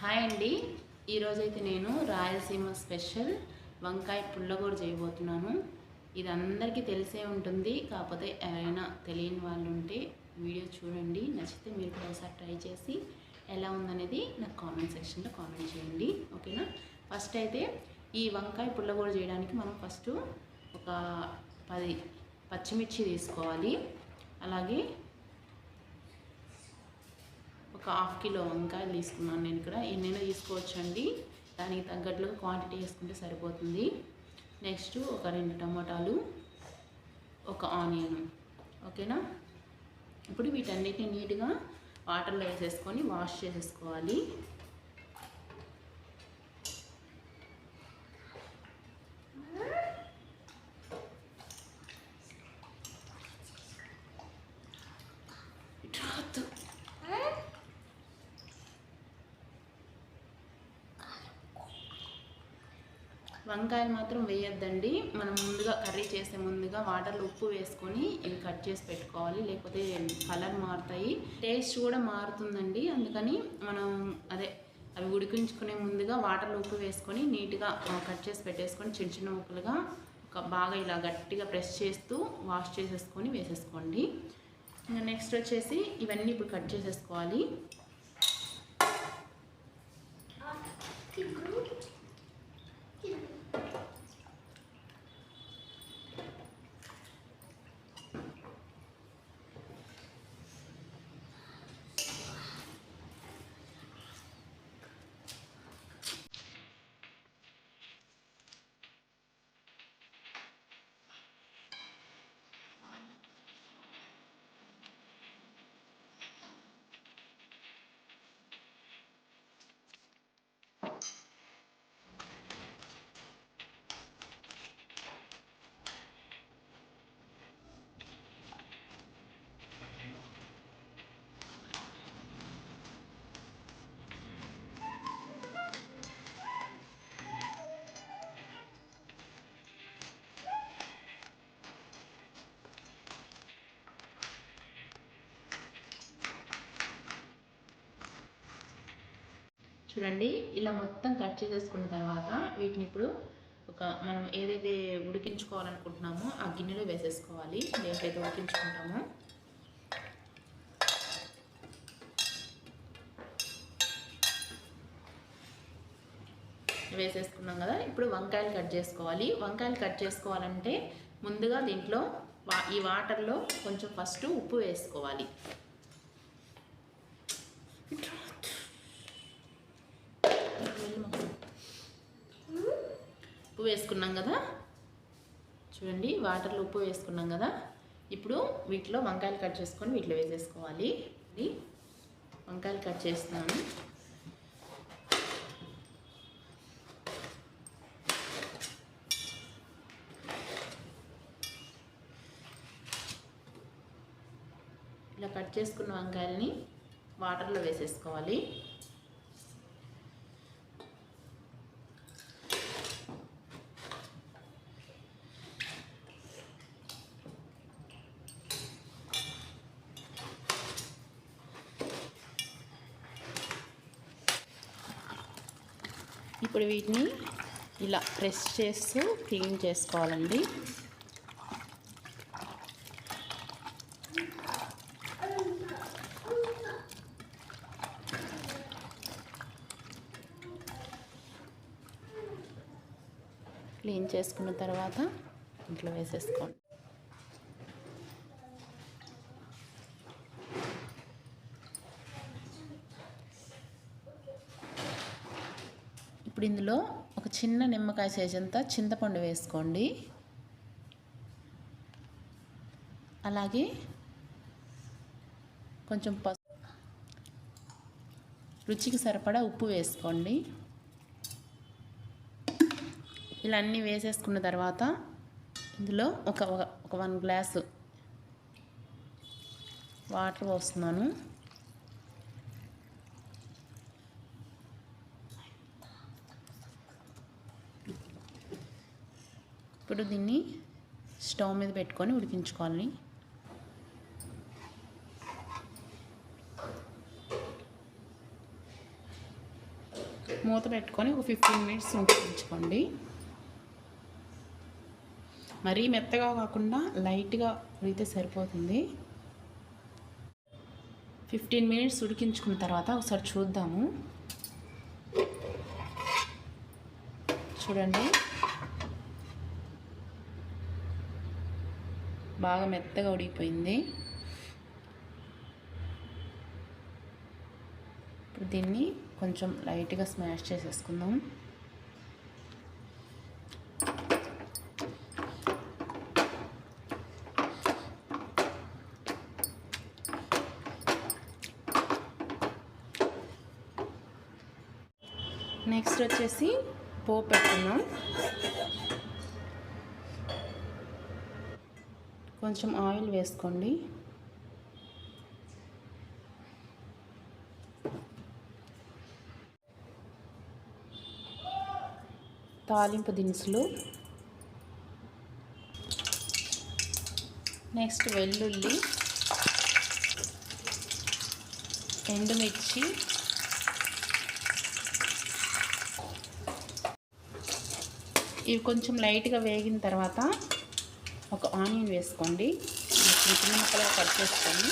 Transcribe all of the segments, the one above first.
Hi అండి. ఈరోజైతే నేను రాయలసీమ స్పెషల్ వంకాయ పుల్లగూర చేయబోతున్నాను. ఇది అందరికీ తెలిసే ఉంటుంది కాకపోతే ఎవరైనా తెలియని వాళ్ళు ఉంటే వీడియో చూడండి నచ్చితే మీరు కూడా ఒకసారి ట్రై చేసి ఎలా ఉందనేది నాకు కామెంట్ సెక్షన్లో కామెంట్ చేయండి ఓకేనా? ఫస్ట్ అయితే ఈ వంకాయ పుల్లగూర చేయడానికి మనం ఫస్ట్ ఒక పది పచ్చిమిర్చి తీసుకోవాలి. అలాగే ఒక హాఫ్ కిలో వంకాయలు తీసుకున్నాను నేను ఇక్కడ ఎన్నైనా తీసుకోవచ్చండి. దానికి తగ్గట్లుగా క్వాంటిటీ వేసుకుంటే సరిపోతుంది. నెక్స్ట్ ఒక రెండు టమాటాలు ఒక ఆనియన్. ఓకేనా? ఇప్పుడు వీటన్నిటిని నీట్గా వాటర్లో వేసేసుకొని వాష్ చేసేసుకోవాలి. వంకాయలు మాత్రం వేయొద్దండి. మనం ముందుగా కర్రీ చేసే ముందుగా వాటర్లో ఉప్పు వేసుకొని ఇవి కట్ చేసి పెట్టుకోవాలి. లేకపోతే కలర్ మారుతాయి. టేస్ట్ కూడా మారుతుందండి. అందుకని మనం అదే అవి ఉడికించుకునే ముందుగా వాటర్లో ఉప్పు వేసుకొని నీట్గా కట్ చేసి పెట్టేసుకొని చిన్న చిన్న ముక్కలుగా ఒక బాగా ఇలా గట్టిగా ప్రెస్ చేస్తూ వాష్ చేసేసుకొని వేసేసుకోండి. ఇంకా నెక్స్ట్ వచ్చేసి ఇవన్నీ ఇప్పుడు కట్ చేసేసుకోవాలి. చూడండి ఇలా మొత్తం కట్ చేసేసుకున్న తర్వాత వీటిని ఇప్పుడు ఒక మనం ఏదైతే ఉడికించుకోవాలనుకుంటున్నామో ఆ గిన్నెలో వేసేసుకోవాలి. దేంట్లయితే ఉడికించుకుంటామో. వేసేసుకున్నాం కదా ఇప్పుడు వంకాయలు కట్ చేసుకోవాలి. వంకాయలు కట్ చేసుకోవాలంటే ముందుగా దీంట్లో వా ఈ వాటర్లో కొంచెం ఫస్ట్ ఉప్పు వేసుకోవాలి ఉప్పు వేసుకున్నాం కదా? చూడండి వాటర్లో ఉప్పు వేసుకున్నాం కదా? ఇప్పుడు వీటిలో వంకాయలు కట్ చేసుకొని వీటిలో వేసేసుకోవాలి. వంకాయలు కట్ చేస్తున్నాను. ఇలా కట్ చేసుకున్న వంకాయలని వాటర్లో వేసేసుకోవాలి. ఇప్పుడు వీటిని ఇలా ప్రెస్ చేస్తూ క్లీన్ చేసుకోవాలండి. క్లీన్ చేసుకున్న తర్వాత ఇంట్లో వేసేసుకోండి. ఇప్పుడు ఇందులో ఒక చిన్న నిమ్మకాయ సైజ్ అంతా చింతపండు వేసుకోండి. అలాగే కొంచెం పసు రుచికి సరిపడా ఉప్పు వేసుకోండి. ఇలా అన్నీ వేసేసుకున్న తర్వాత ఇందులో ఒక ఒక వన్ గ్లాసు వాటర్ పోస్తున్నాను. ఇప్పుడు దీన్ని స్టవ్ మీద పెట్టుకొని ఉడికించుకోవాలి. మూత పెట్టుకొని ఒక ఫిఫ్టీన్ మినిట్స్ ఉడికించుకోండి మరీ మెత్తగా కాకుండా లైట్గా ఉడితే సరిపోతుంది. ఫిఫ్టీన్ మినిట్స్ ఉడికించుకున్న తర్వాత ఒకసారి చూద్దాము. చూడండి. బాగా మెత్తగా ఉడికిపోయింది. ఇప్పుడు దీన్ని కొంచెం లైట్గా స్మాష్ చేసేసుకుందాం. నెక్స్ట్ వచ్చేసి పోపు పెట్టుకున్నాం కొంచెం ఆయిల్ వేసుకోండి. తాలింపు దినుసులు. నెక్స్ట్ వెల్లుల్లి. ఎండుమిర్చి. ఇవి కొంచెం లైట్గా వేగిన తర్వాత ఒక ఆనియన్ వేసుకోండి. చిన్న ముక్కలుగా కట్ చేసుకోండి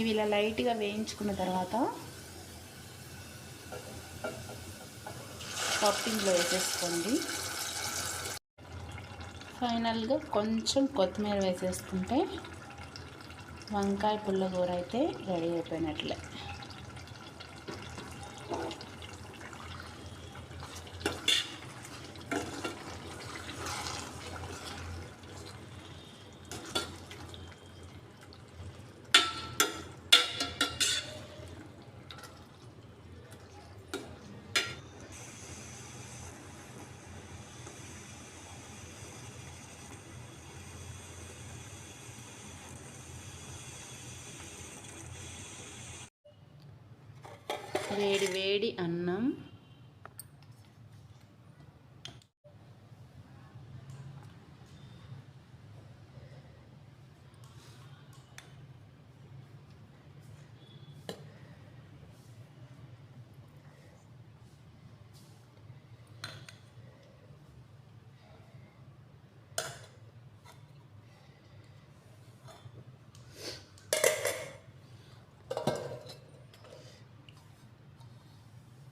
ఇవి ఇలా లైట్గా వేయించుకున్న తర్వాత టాపింగ్లో వేసేసుకోండి. ఫైనల్గా కొంచెం కొత్తిమీర వేసేసుకుంటే వంకాయ పుల్లగూర అయితే రెడీ అయిపోయినట్లే. వేడి వేడి అన్నం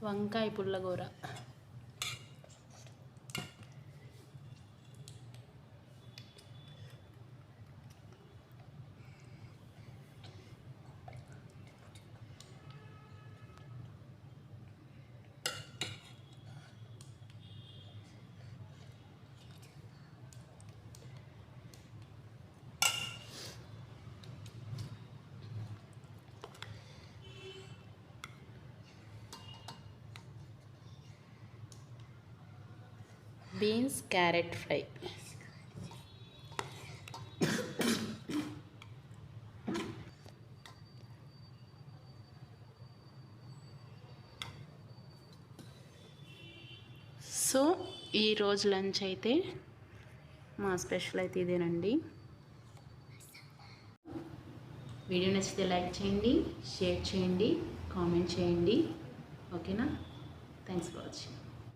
వంకాయ పుల్లగూర బీన్స్ క్యారెట్ ఫ్రై. సో ఈరోజు లంచ్ అయితే మా స్పెషల్ అయితే ఇదేనండి. వీడియో నచ్చితే లైక్ చేయండి షేర్ చేయండి కామెంట్ చేయండి. ఓకేనా? Thanks for watching.